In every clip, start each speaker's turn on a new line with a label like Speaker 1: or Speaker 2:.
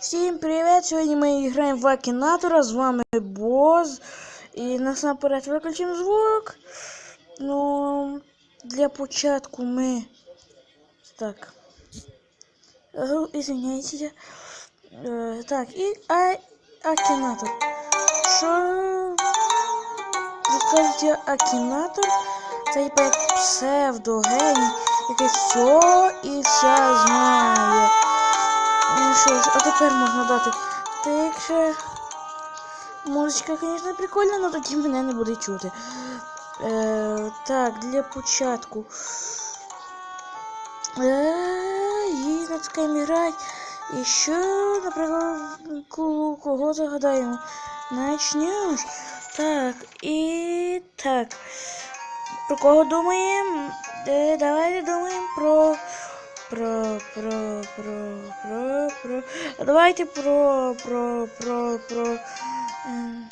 Speaker 1: Всім привіт! Сьогодні ми граємо в Акінатора, з вами Боз. І насамперед виключимо звук. Ну, для початку ми. Так. Е, Извиняйте. Так, і а... Акінатор. Що? Розкажете Акінатор? Це як псевдогеній, який все і вся знає. Ну а тепер можна дати тикше. Музичка, звісно, прикольна, але тоді мене не буде чути. Е, так, для початку. Е, і натискаємо грати. І що, наприклад, кого загадаємо? Начнеш. Так, і так. Про кого думаємо? Е, давайте думаємо про. Про, про, про, про, про. Давайте про, про, про, про. ем,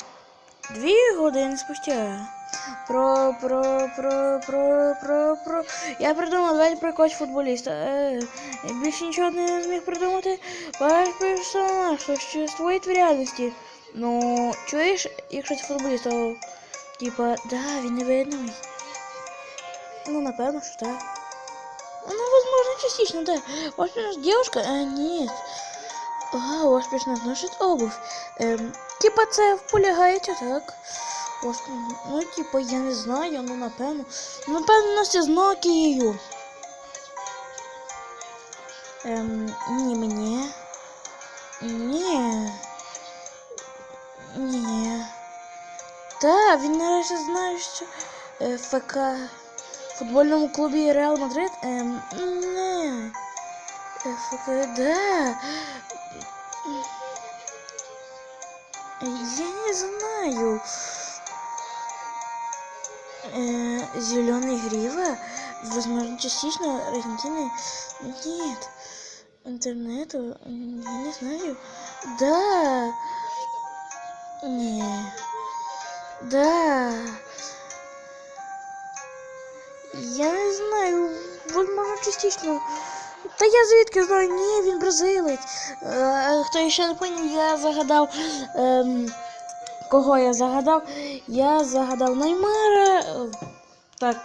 Speaker 1: Дві години спустя. Про, про, про, про, про, про. Я придумав, давайте про якогось футболіста. Е, більше нічого не зміг придумати. Ваш персонаж существує в реальності. Ну, чуєш, якщо це футболіст, то типа, да, він невидимий. Ну, напевно, що так. Ну, возможно, частично, да. Ваш персонаж девушка? А, нет. А, ваш персонаж носит обувь. Ем, типа це вполягається, так? Ваш, ну, типа, я не знаю, ну, напевно. Напевно, носить з Нокією. Ем, ні, мені. Ні. Ні. Та, він нарешті знає, що е, ФК в футбольному клубі Реал Мадрид. Ем, не. Е, ФК, да. Я не знаю. Э, зеленый грива, возможно, частично Аргентины. Нет. Интернету, м, я не знаю. Да. Не. Да. Я не знаю, возможно, частично. Та я звідки знаю, ні, він бразилець. Е, хто ще не поняв, я загадав. Ем, кого я загадав? Я загадав Неймара. е, Так.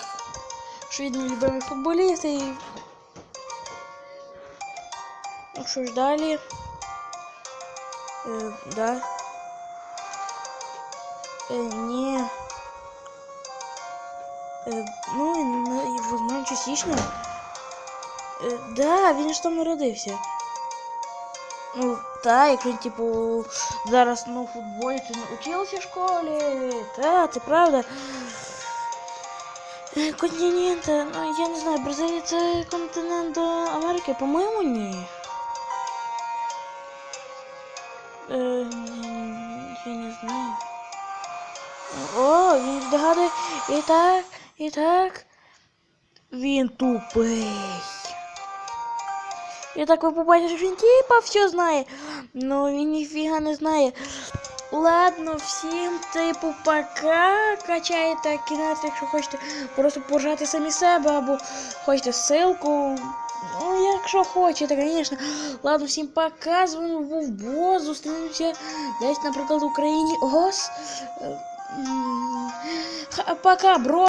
Speaker 1: Що він мій любимий футболіст і. Ну що ж далі? Е, да. Е, ні. Е, ну, на- і, частично. Е, да, він ж там народився. Ну, так, як він, типу, зараз ну, футболі ти не в школі. Та, це правда. Е, Континент, е, ну я не знаю, Бразилія це континент Америки, по-моєму, ні. Е, я не знаю. О, він здогадує. І так, і так. Він тупий. І так ви побачите, що він типа все знає. Ну він ніфіга не знає. Ладно, всім типу пока. Качайте кінець, якщо хочете просто поржати самі себе, або хочете ссылку. Ну, якщо хочете, звісно. Ладно, всім пока. З вами був Бос. Зустрінемося десь, наприклад, в Україні. Ос. Е, м, ха- Пока, бро.